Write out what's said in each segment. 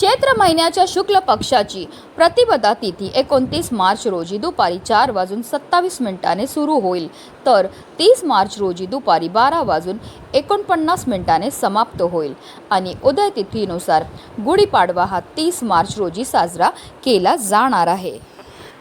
चैत्र महिन्याच्या शुक्ल पक्षाची प्रतिपदा तिथी एकोणतीस मार्च रोजी दुपारी चार वाजून सत्तावीस मिनिटाने सुरू होईल. तर तीस मार्च रोजी दुपारी बारा वाजून एकोणपन्नास मिनिटाने समाप्त होईल. आणि उदय तिथीनुसार गुढीपाडवा हा तीस मार्च रोजी साजरा केला जाणार आहे.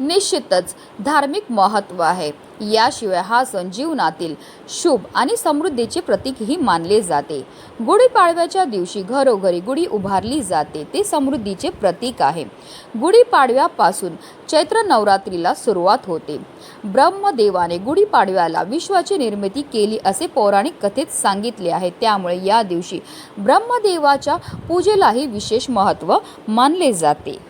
निश्चितच धार्मिक महत्त्व आहे. याशिवाय हा सण जीवनातील शुभ आणि समृद्धीचे प्रतीकही मानले जाते. गुढीपाडव्याच्या दिवशी घरोघरी गुढी उभारली जाते. ते समृद्धीचे प्रतीक आहे. गुढीपाडव्यापासून चैत्र नवरात्रीला सुरुवात होते. ब्रह्मदेवाने गुढीपाडव्याला विश्वाची निर्मिती केली असे पौराणिक कथेत सांगितले आहे. त्यामुळे या दिवशी ब्रह्मदेवाच्या पूजेलाही विशेष महत्त्व मानले जाते.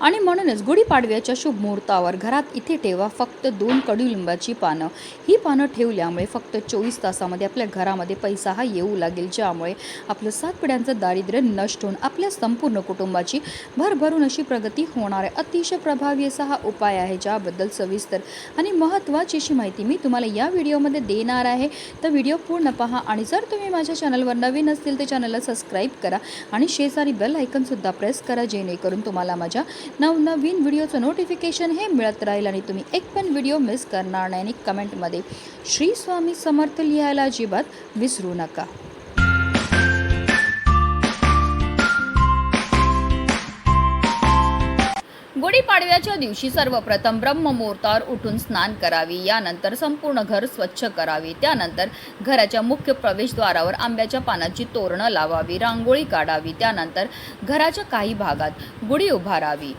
आणि म्हणूनच गुढीपाडव्याच्या शुभ मुहूर्तावर घरात इथे ठेवा फक्त दोन कडुलिंबाची पानं. ही पानं ठेवल्यामुळे फक्त चोवीस तासामध्ये आपल्या घरामध्ये पैसा हा येऊ लागेल ज्यामुळे आपलं सात पिढ्यांचं दारिद्र्य नष्ट होऊन आपल्या संपूर्ण कुटुंबाची भरभरून अशी प्रगती होणार आहे. अतिशय प्रभावी असा हा उपाय आहे ज्याबद्दल सविस्तर आणि महत्त्वाची अशी माहिती मी तुम्हाला या व्हिडिओमध्ये देणार आहे. तर व्हिडिओ पूर्ण पहा आणि जर तुम्ही माझ्या चॅनलवर नवीन असतील तर चॅनलला सबस्क्राईब करा आणि शेजारी बेल आयकनसुद्धा प्रेस करा जेणेकरून तुम्हाला माझ्या नवनवीन व्हिडिओचं नोटिफिकेशन हे मिळत राहील आणि तुम्ही एक पण व्हिडिओ मिस करणार नाही. आणि कमेंटमध्ये श्री स्वामी समर्थ लिहायला अजिबात विसरू नका. गुढीपाडव्याच्या दिवशी सर्वप्रथम ब्रह्ममुहूर्तावर उठून स्नान करावे. यानंतर संपूर्ण घर स्वच्छ करावे. त्यानंतर घराच्या मुख्य प्रवेशद्वारावर आंब्याच्या पानाची तोरणं लावावी रांगोळी काढावी. त्यानंतर घराच्या काही भागात गुढी उभारावी.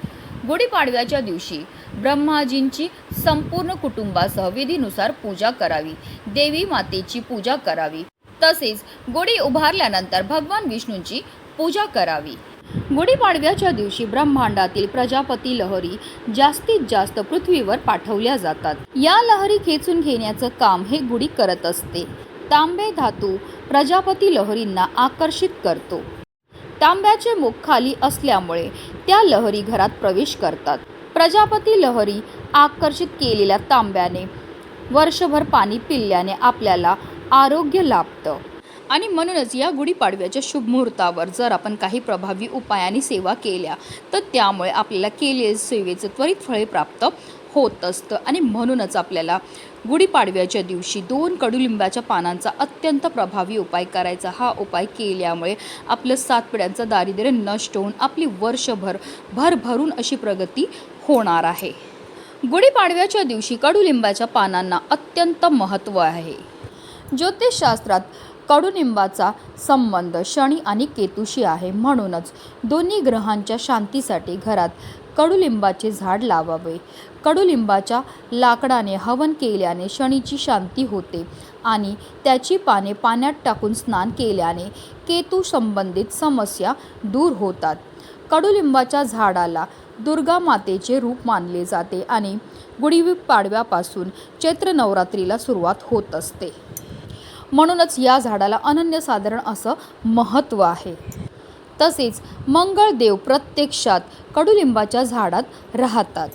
गुढीपाडव्याच्या दिवशी ब्रह्माजींची संपूर्ण कुटुंबासह विधीनुसार पूजा करावी. देवी मातेची पूजा करावी. तसेच गुढी उभारल्यानंतर भगवान विष्णूंची पूजा करावी. गुढीपाडव्याच्या दिवशी ब्रह्मांडातील प्रजापती लहरी जास्तीत जास्त पृथ्वीवर पाठवल्या जातात. या लहरी खेचून घेण्याचं काम हे गुढी करत असते. तांबे धातू प्रजापती लहरींना आकर्षित करतो. तांब्याचे मुख खाली असल्यामुळे त्या लहरी घरात प्रवेश करतात. प्रजापती लहरी आकर्षित केलेल्या तांब्याने वर्षभर पाणी पिल्याने आपल्याला आरोग्य लाभतं. आणि म्हणूनच या गुढीपाडव्याच्या शुभ मुहूर्तावर जर आपण काही प्रभावी उपायाने सेवा केल्या तर त्यामुळे आपल्याला केलेल्या सेवेचं त्वरित फळे प्राप्त होत असतं. आणि म्हणूनच आपल्याला गुढीपाडव्याच्या दिवशी दोन कडुलिंबाच्या पानांचा अत्यंत प्रभावी उपाय करायचा. हा उपाय केल्यामुळे आपलं सात पिढ्यांचं दारिद्र्य नष्ट होऊन आपली वर्षभर भरभरून अशी प्रगती होणार आहे. गुढीपाडव्याच्या दिवशी कडुलिंबाच्या पानांना अत्यंत महत्त्व आहे. ज्योतिषशास्त्रात कडुलिंबाचा संबंध शनी आणि केतूशी आहे म्हणूनच दोन्ही ग्रहांच्या शांतीसाठी घरात कडुलिंबाचे झाड लावावे. कडुलिंबाच्या लाकडाने हवन केल्याने शनीची शांती होते आणि त्याची पाने पाण्यात टाकून स्नान केल्याने केतू संबंधित समस्या दूर होतात. कडुलिंबाच्या झाडाला दुर्गा मातेचे रूप मानले जाते आणि गुढीपाडव्यापासून चैत्र नवरात्रीला सुरुवात होत असते. म्हणूनच या झाडाला अनन्यसाधारण असं महत्त्व आहे. तसेच मंगळदेव प्रत्यक्षात कडुलिंबाच्या झाडात राहतात.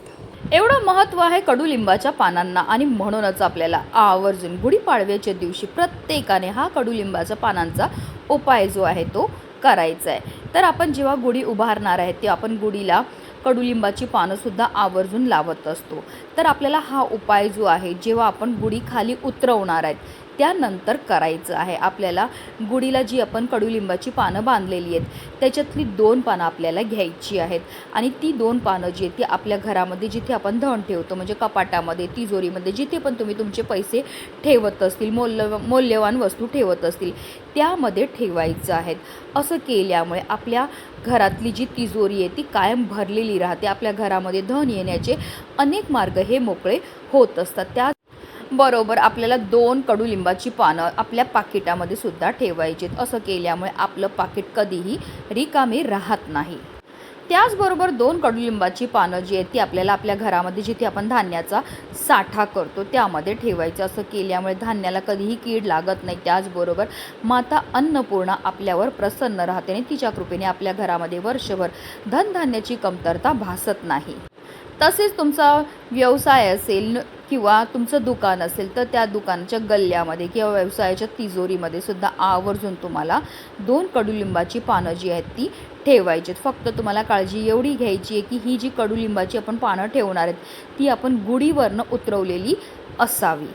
एवढं महत्त्व आहे कडुलिंबाच्या पानांना आणि म्हणूनच आपल्याला आवर्जून गुढीपाडव्याच्या दिवशी प्रत्येकाने हा कडुलिंबाच्या पानांचा उपाय जो आहे तो करायचा आहे. तर आपण जेव्हा गुढी उभारणार आहे ते आपण गुढीला कडुलिंबाची पानंसुद्धा आवर्जून लावत असतो. तर आपल्याला हा उपाय जो आहे जेव्हा आपण गुढी खाली उतरवणार आहेत त्यानंतर करायचं आहे. आपल्याला गुढीला जी आपण कडुलिंबाची पानं बांधलेली आहेत त्याच्यातली दोन पानं आपल्याला घ्यायची आहेत. आणि ती दोन पानं जी आहेत ती आपल्या घरामध्ये जिथे आपण धन ठेवतो म्हणजे कपाटामध्ये तिजोरीमध्ये जिथे पण तुम्ही तुमचे पैसे ठेवत असतील मौल्य मौल्यवान वस्तू ठेवत असतील त्यामध्ये ठेवायचं आहेत. असं केल्यामुळे आपल्या घरातली जी तिजोरी आहे ती कायम भरलेली राहते. आपल्या घरामध्ये धन येण्याचे अनेक मार्ग हे मोकळे होत असतात. त्या बरोबर आपल्याला दोन कडुलिंबाची पानं आपल्या पाकिटामध्ये सुद्धा ठेवायचीत. असं केल्यामुळे आपलं पाकिट कधीही रिकामी राहत नाही. त्याचबरोबर दोन कडुलिंबाची पानं जी आहेत ती आपल्याला आपल्या घरामध्ये जिथे आपण धान्याचा साठा करतो त्यामध्ये ठेवायचं. असं केल्यामुळे धान्याला कधीही कीड लागत नाही. त्याचबरोबर माता अन्नपूर्णा आपल्यावर प्रसन्न राहते आणि तिच्या कृपेने आपल्या घरामध्ये वर्षभर धनधान्याची कमतरता भासत नाही. तसेच तुमचा व्यवसाय असेल किंवा तुमचं दुकान असेल तर त्या दुकानाच्या गल्ल्यामध्ये किंवा व्यवसायाच्या तिजोरीमध्ये सुद्धा आवर्जून तुम्हाला दोन कडुलिंबाची पानं जी आहेत ती ठेवायची आहेत. फक्त तुम्हाला काळजी एवढी घ्यायची आहे की ही जी कडुलिंबाची आपण पानं ठेवणार आहेत ती आपण गुढीवरनं उतरवलेली असावी.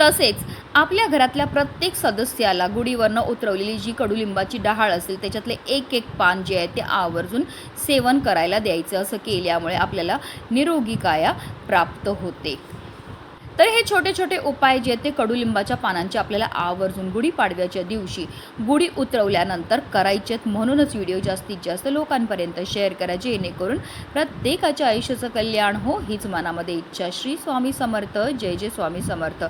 तसेच आपल्या घरातल्या प्रत्येक सदस्याला गुढीवरनं उतरवलेली जी कडुलिंबाची डहाळ असेल त्याच्यातले एक एक पान जे आहे ते आवर्जून सेवन करायला द्यायचं. असं केल्यामुळे आपल्याला निरोगी काया प्राप्त होते. तर हे छोटे छोटे उपाय जे आहेत ते कडुलिंबाच्या पानांचे आपल्याला आवर्जून गुढीपाडव्याच्या दिवशी गुढी उतरवल्यानंतर करायचे आहेत. म्हणूनच व्हिडिओ जास्तीत जास्त लोकांपर्यंत शेअर करा जेणेकरून प्रत्येकाच्या आयुष्याचं कल्याण हो. हीच मनामध्ये इच्छा. श्री स्वामी समर्थ. जय जय स्वामी समर्थ.